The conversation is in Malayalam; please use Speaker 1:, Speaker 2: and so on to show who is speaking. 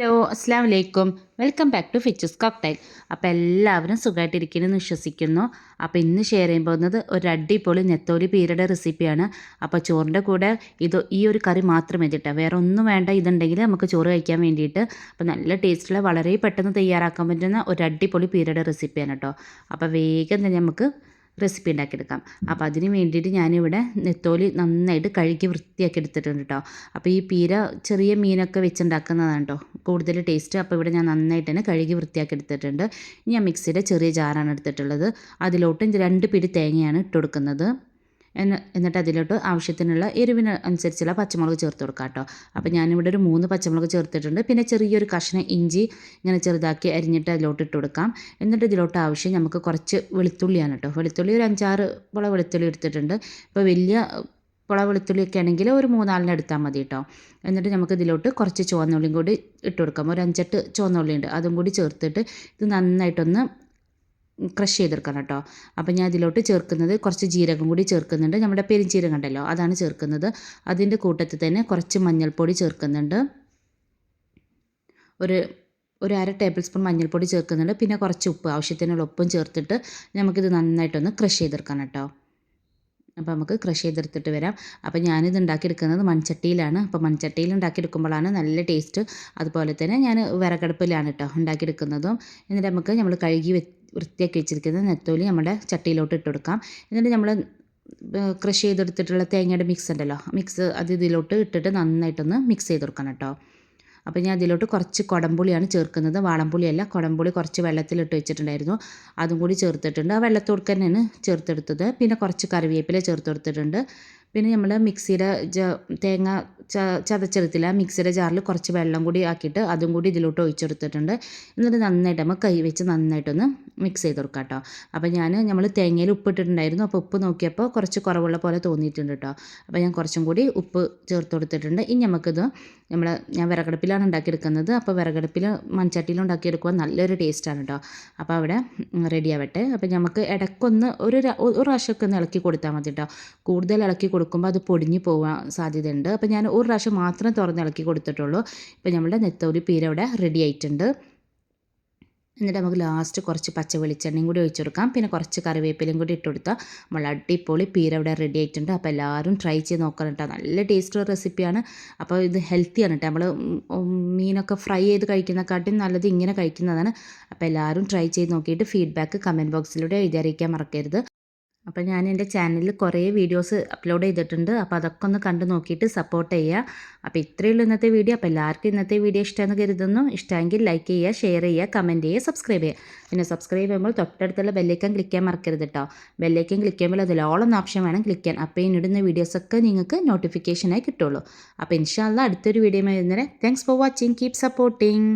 Speaker 1: ഹലോ അസ്സാം വലൈക്കും welcome back to fitches cocktail അപ്പോൾ എല്ലാവരും സുഖമായിട്ടിരിക്കണമെന്ന് വിശ്വസിക്കുന്നു. അപ്പോൾ ഇന്ന് ഷെയർ ചെയ്യാൻ പോകുന്നത് ഒരു അടിപൊളി നെത്തോലി പീരയുടെ റെസിപ്പിയാണ് അപ്പോൾ ചോറിന്റെ കൂടെ ഇത് ഈ ഒരു കറി മാത്രം മതിട്ടോ വേറെ ഒന്നും വേണ്ട. ഇതുണ്ടെങ്കിൽ നമുക്ക് ചോറ് കഴിക്കാൻ വേണ്ടിയിട്ട്. അപ്പോൾ നല്ല ടേസ്റ്റുള്ള വളരെ പെട്ടെന്ന് തയ്യാറാക്കാൻ പറ്റുന്ന ഒരു അടിപൊളി പീരയുടെ റെസിപ്പിയാണ് കേട്ടോ അപ്പോൾ വേഗം തന്നെ നമുക്ക് റെസിപ്പി ഉണ്ടാക്കിയെടുക്കാം. അപ്പോൾ അതിന് വേണ്ടിയിട്ട് ഞാനിവിടെ നെത്തോലി നന്നായിട്ട് കഴുകി വൃത്തിയാക്കി എടുത്തിട്ടുണ്ട് കേട്ടോ അപ്പോൾ ഈ പീര ചെറിയ മീനൊക്കെ വെച്ചുണ്ടാക്കുന്നതാണ് കേട്ടോ കൂടുതൽ ടേസ്റ്റ് അപ്പോൾ ഇവിടെ ഞാൻ നന്നായിട്ട് തന്നെ കഴുകി വൃത്തിയാക്കി എടുത്തിട്ടുണ്ട് ഞാൻ മിക്സിയുടെ ചെറിയ ജാറാണ് എടുത്തിട്ടുള്ളത്. അതിലോട്ട് രണ്ട് പിടി തേങ്ങയാണ് ഇട്ട് കൊടുക്കുന്നത്. എന്നിട്ട് അതിലോട്ട് ആവശ്യത്തിനുള്ള എരിവിന് അനുസരിച്ചുള്ള പച്ചമുളക് ചേർത്ത് കൊടുക്കാം കേട്ടോ. അപ്പോൾ ഞാനിവിടെ ഒരു മൂന്ന് പച്ചമുളക് ചേർത്തിട്ടുണ്ട്. പിന്നെ ചെറിയൊരു കഷ്ണം ഇഞ്ചി ഇങ്ങനെ ചെറുതാക്കി അരിഞ്ഞിട്ട് അതിലോട്ട് ഇട്ട് കൊടുക്കാം. എന്നിട്ട് ഇതിലോട്ട് ആവശ്യം നമുക്ക് കുറച്ച് വെളുത്തുള്ളിയാണ് കേട്ടോ. വെളുത്തുള്ളി ഒരു അഞ്ചാറ് പുള വെളുത്തുള്ളി എടുത്തിട്ടുണ്ട്. ഇപ്പോൾ വലിയ പുള വെളുത്തുള്ളിയൊക്കെ ആണെങ്കിൽ ഒരു മൂന്നാലിന് എടുത്താൽ മതി കേട്ടോ. എന്നിട്ട് നമുക്ക് ഇതിലോട്ട് കുറച്ച് ചുവന്നുള്ളിയും കൂടി ഇട്ട് കൊടുക്കാം. ഒരു അഞ്ചെട്ട് ചുവന്നുള്ളി ഉണ്ട് അതും കൂടി ചേർത്തിട്ട് ഇത് നന്നായിട്ടൊന്ന് ക്രഷ് ചെയ്തെടുക്കണം കേട്ടോ. അപ്പോൾ ഞാൻ ഇതിലോട്ട് ചേർക്കുന്നത് കുറച്ച് ജീരകം കൂടി ചേർക്കുന്നുണ്ട്. നമ്മുടെ പെരിഞ്ചീരകം ഉണ്ടല്ലോ അതാണ് ചേർക്കുന്നത്. അതിന്റെ കൂട്ടത്തിൽ തന്നെ കുറച്ച് മഞ്ഞൾപ്പൊടി ചേർക്കുന്നുണ്ട്. ഒരു ഒരു അര ടേബിൾ സ്പൂൺ മഞ്ഞൾപ്പൊടി ചേർക്കുന്നുണ്ട്. പിന്നെ കുറച്ച് ഉപ്പ് ആവശ്യത്തിനുള്ള ഉപ്പും ചേർത്തിട്ട് നമുക്കിത് നന്നായിട്ടൊന്ന് ക്രഷ് ചെയ്തെടുക്കണം കേട്ടോ. അപ്പോൾ നമുക്ക് ക്രഷ് ചെയ്തെടുത്തിട്ട് വരാം. അപ്പോൾ ഞാനിത് ഉണ്ടാക്കിയെടുക്കുന്നത് മൺചട്ടിയിലാണ്. അപ്പോൾ മൺചട്ടിയിൽ ഉണ്ടാക്കിയെടുക്കുമ്പോഴാണ് നല്ല ടേസ്റ്റ്. അതുപോലെ തന്നെ ഞാൻ വിറകടുപ്പിലാണ് കേട്ടോ ഉണ്ടാക്കിയെടുക്കുന്നതും. എന്നിട്ട് നമുക്ക് നമ്മൾ കഴുകി വൃത്തിയാക്കി വെച്ചിരിക്കുന്ന നെത്തോലി നമ്മുടെ ചട്ടിയിലോട്ട് ഇട്ട് കൊടുക്കാം. എന്നിട്ട് നമ്മൾ ക്രഷ് ചെയ്തെടുത്തിട്ടുള്ള തേങ്ങയുടെ മിക്സ് ഉണ്ടല്ലോ. മിക്സ് അത് ഇതിലോട്ട് ഇട്ടിട്ട് നന്നായിട്ടൊന്ന് മിക്സ് ചെയ്ത് കൊടുക്കണം കേട്ടോ. അപ്പോൾ ഞാൻ അതിലോട്ട് കുറച്ച് കുടംപുളിയാണ് ചേർക്കുന്നത്. വാളംപുളിയല്ല കുടംപുളി കുറച്ച് വെള്ളത്തിലിട്ട് വെച്ചിട്ടുണ്ടായിരുന്നു. അതും കൂടി ചേർത്തിട്ടുണ്ട്. ആ വെള്ളത്തോട് തന്നെയാണ് ചേർത്തെടുത്തത്. പിന്നെ കുറച്ച് കറിവേപ്പില ചേർത്ത് കൊടുത്തിട്ടുണ്ട് പിന്നെ നമ്മൾ മിക്സിയുടെ തേങ്ങ ച ചതച്ചെടുത്തില്ല. മിക്സിയുടെ ജാറിൽ കുറച്ച് വെള്ളം കൂടി ആക്കിയിട്ട് അതും കൂടി ഇതിലോട്ട് ഒഴിച്ചെടുത്തിട്ടുണ്ട്. എന്നിട്ട് നന്നായിട്ട് നമ്മൾ കൈ വെച്ച് നന്നായിട്ടൊന്ന് മിക്സ് ചെയ്ത് കൊടുക്കാം കേട്ടോ അപ്പോൾ ഞാൻ നമ്മൾ തേങ്ങയിൽ ഉപ്പ് ഇട്ടിട്ടുണ്ടായിരുന്നു അപ്പോൾ ഉപ്പ് നോക്കിയപ്പോൾ കുറച്ച് കുറവുള്ള പോലെ തോന്നിയിട്ടുണ്ട് കേട്ടോ അപ്പോൾ ഞാൻ കുറച്ചും കൂടി ഉപ്പ് ചേർത്ത് കൊടുത്തിട്ടുണ്ട് ഇനി നമുക്കിത് നമ്മൾ ഞാൻ വിറകടുപ്പിലാണ് ഉണ്ടാക്കിയെടുക്കുന്നത്. അപ്പോൾ വിറകടുപ്പിൽ മൺചട്ടിയിൽ ഉണ്ടാക്കിയെടുക്കുമ്പോൾ നല്ലൊരു ടേസ്റ്റാണ് കേട്ടോ അപ്പോൾ അവിടെ റെഡി ആവട്ടെ. അപ്പോൾ നമുക്ക് ഇടയ്ക്കൊന്ന് ഒരു ഒരു പ്രാവശ്യമൊക്കെ ഒന്ന് ഇളക്കി കൊടുത്താൽ മതി കേട്ടോ കൂടുതൽ ഇളക്കി കൊടുക്കുമ്പോൾ അത് പൊടിഞ്ഞു പോകാൻ സാധ്യതയുണ്ട്. അപ്പോൾ ഞാൻ ഒരു പ്രാവശ്യം മാത്രം തുറന്ന് ഇളക്കി കൊടുത്തിട്ടുള്ളൂ. ഇപ്പോൾ നമ്മുടെ നെത്തോലി പീര ഇവിടെ റെഡി ആയിട്ടുണ്ട്. എന്നിട്ട് നമുക്ക് ലാസ്റ്റ് കുറച്ച് പച്ച വെളിച്ചെണ്ണയും കൂടി ഒഴിച്ചു കൊടുക്കാം. പിന്നെ കുറച്ച് കറിവേപ്പിലയും കൂടി ഇട്ട് കൊടുത്താൽ നമ്മൾ അടിപൊളി പീര ഇവിടെ റെഡി ആയിട്ടുണ്ട്. അപ്പോൾ എല്ലാവരും ട്രൈ ചെയ്ത് നോക്കണം കേട്ടോ നല്ല ടേസ്റ്റുള്ള റെസിപ്പിയാണ് അപ്പോൾ ഇത് ഹെൽത്തിയാണ് കേട്ടോ നമ്മൾ മീനൊക്കെ ഫ്രൈ ചെയ്ത് കഴിക്കുന്നതിനെക്കാട്ടും നല്ലത് ഇങ്ങനെ കഴിക്കുന്നതാണ്. അപ്പോൾ എല്ലാവരും ട്രൈ ചെയ്ത് നോക്കിയിട്ട് ഫീഡ്ബാക്ക് കമന്റ് ബോക്സിലൂടെ എഴുതി അറിയിക്കാൻ മറക്കരുത്. അപ്പോൾ ഞാൻ എന്റെ ചാനലിൽ കുറേ വീഡിയോസ് അപ്ലോഡ് ചെയ്തിട്ടുണ്ട്. അപ്പോൾ അതൊക്കെ ഒന്ന് കണ്ടു നോക്കിയിട്ട് സപ്പോർട്ട് ചെയ്യുക അപ്പോൾ ഇത്രയേ ഉള്ളൂ ഇന്നത്തെ വീഡിയോ അപ്പോൾ എല്ലാവർക്കും ഇന്നത്തെ വീഡിയോ ഇഷ്ടമെന്ന് കരുതുന്നു. ഇഷ്ടമെങ്കിൽ ലൈക്ക് ചെയ്യുക ഷെയർ ചെയ്യുക കമന്റ് ചെയ്യുക സബ്സ്ക്രൈബ് ചെയ്യുക പിന്നെ സബ്സ്ക്രൈബ് ചെയ്യുമ്പോൾ തൊട്ടടുത്തുള്ള ബെല്ലൈക്കൻ ക്ലിക്ക് ചെയ്യാൻ മറക്കരുത് കേട്ടോ ബെല്ലൈക്കൻ ക്ലിക്ക് ചെയ്യുമ്പോൾ ഓളൊന്ന് ഓപ്ഷൻ വേണം ക്ലിക്ക് ചെയ്യാൻ. അപ്പോൾ ഇടുന്ന വീഡിയോസൊക്കെ നിങ്ങൾക്ക് നോട്ടിഫിക്കേഷനായി കിട്ടുള്ളൂ. അപ്പോൾ ഇൻഷാല്ല അടുത്തൊരു video വരുന്നേരെ thanks for watching keep supporting